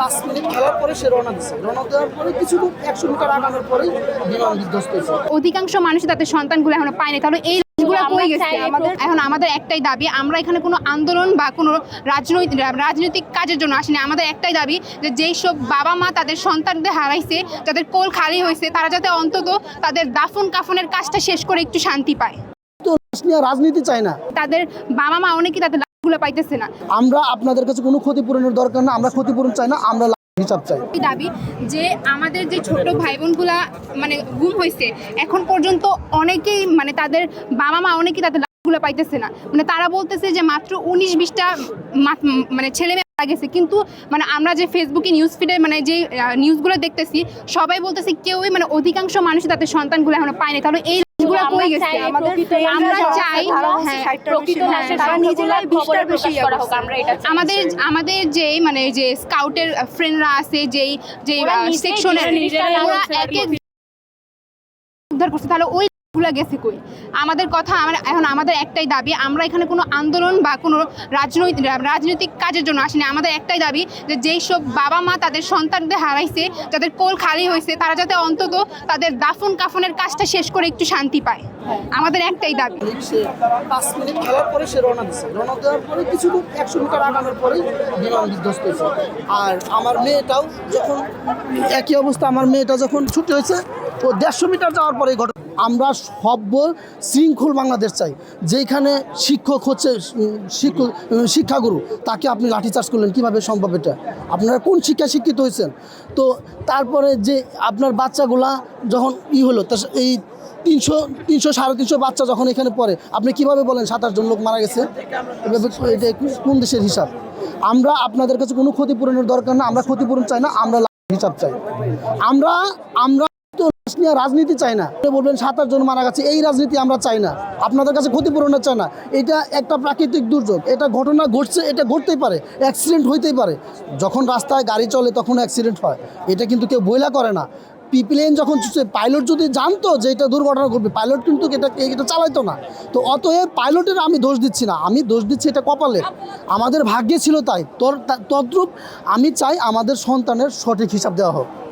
পাঁচ মিনিট খেলার পরে সে রওনা দিচ্ছে রওনা দেওয়ার পরে কিছু দূর একশো মিটার আগানোর পরেই বিমান বিধ্বস্ত হয়েছে। অধিকাংশ মানুষ তাদের সন্তানগুলো এখনও পায়নি। তাহলে এই জিনিসগুলো কই গেছে? আমাদের এখন আমাদের একটাই দাবি আমরা এখানে কোনো আন্দোলন বা কোনো রাজনৈতিক রাজনৈতিক কাজের জন্য আসিনি। আমাদের একটাই দাবি যে যেই সব বাবা মা তাদের সন্তানদের হারাইছে যাদের কোল খালি হয়েছে তারা যাতে অন্তত তাদের দাফন কাফনের কাজটা শেষ করে একটু শান্তি পায়। রাজনীতি চাই না। তাদের বাবা মা অনেকেই তাদের লাভগুলো পাইতেছে না। আমরা আপনাদের কাছে কোনো ক্ষতিপূরণের দরকার না আমরা ক্ষতিপূরণ চাই না আমরা লাশ হিসাব চাই। দাবি যে আমাদের যে ছোট ভাই বোনগুলা মানে গুম হয়েছে এখন পর্যন্ত অনেকেই মানে তাদের বাবা মা অনেকেই তাদের লাভগুলো পাইতেছে না। মানে তারা বলতেছে যে মাত্র উনিশ বিশটা মানে ছেলে মেয়ে মারা গেছে কিন্তু মানে আমরা যে ফেসবুকে নিউজ ফিডে মানে যে নিউজগুলো দেখতেছি সবাই বলতেছে কেউই মানে অধিকাংশ মানুষ তাদের সন্তানগুলো এখনও পায়নি। তাহলে এই জিনিসগুলো কই গেছে? আমাদের আমরা চাই হ্যাঁ, প্রকৃত হ্যাঁ, তারা নিজেরাই বিশটার বেশি আমরা এটা আমাদের আমাদের যে মানে যে স্কাউটের ফ্রেন্ডরা আছে যেই যেই সেকশনের ওরা এক এক উদ্ধার করছে। তাহলে ওই গুলা গেছে কই? আমাদের কথা আমার এখন আমাদের একটাই দাবি, আমরা এখানে কোনো আন্দোলন বা কোনো রাজনৈতিক রাজনৈতিক কাজের জন্য আসিনি। আমাদের একটাই দাবি যে যেই সব বাবা মা তাদের সন্তানদের হারাইছে, যাদের কোল খালি হয়েছে, তারা যাতে অন্তত তাদের দাফন কাফনের কাজটা শেষ করে একটু শান্তি পায়। আমাদের একটাই দাবি। আর আমার মেয়েটাও যখন একই অবস্থা, আমার মেয়েটা যখন ছুটি হয়েছে, ও দেড়শো মিটার যাওয়ার পরে ঘটনা। আমরা সভ্য শৃঙ্খল বাংলাদেশ চাই। যেখানে শিক্ষক হচ্ছে শিক্ষক শিক্ষাগুরু, তাকে আপনি লাঠিচার্জ করলেন, কীভাবে সম্ভব এটা? আপনারা কোন শিক্ষা শিক্ষিত হয়েছেন? তো তারপরে যে আপনার বাচ্চাগুলা যখন ই হলো, তা এই তিনশো তিনশো সাড়ে তিনশো বাচ্চা যখন এখানে পড়ে, আপনি কীভাবে বলেন সাত, আটজন লোক মারা গেছে? এটা কোন দেশের হিসাব? আমরা আপনাদের কাছে কোনো ক্ষতিপূরণের দরকার না, আমরা ক্ষতিপূরণ চাই না, আমরা হিসাব চাই। আমরা আমরা নিয়ে রাজনীতি চাই না। বলবেন সাত জন মারা গেছে, এই রাজনীতি আমরা চাই না। আপনাদের কাছে ক্ষতিপূরণের চাই না। এটা একটা প্রাকৃতিক দুর্যোগ। এটা ঘটনা ঘটছে, এটা ঘটতেই পারে অ্যাক্সিডেন্ট হইতেই পারে। যখন রাস্তায় গাড়ি চলে তখন অ্যাক্সিডেন্ট হয়। এটা কিন্তু কেউ বইলা করে না। প্লেন যখন পাইলট যদি জানতো যে এটা দুর্ঘটনা ঘটবে পাইলট কিন্তু এটা এটা চালাইতো না। তো অতএব পাইলটের আমি দোষ দিচ্ছি না। আমি দোষ দিচ্ছি এটা কপালে। আমাদের ভাগ্যে ছিল তাই। তোর তদ্রূপ আমি চাই আমাদের সন্তানের সঠিক হিসাব দেওয়া হোক।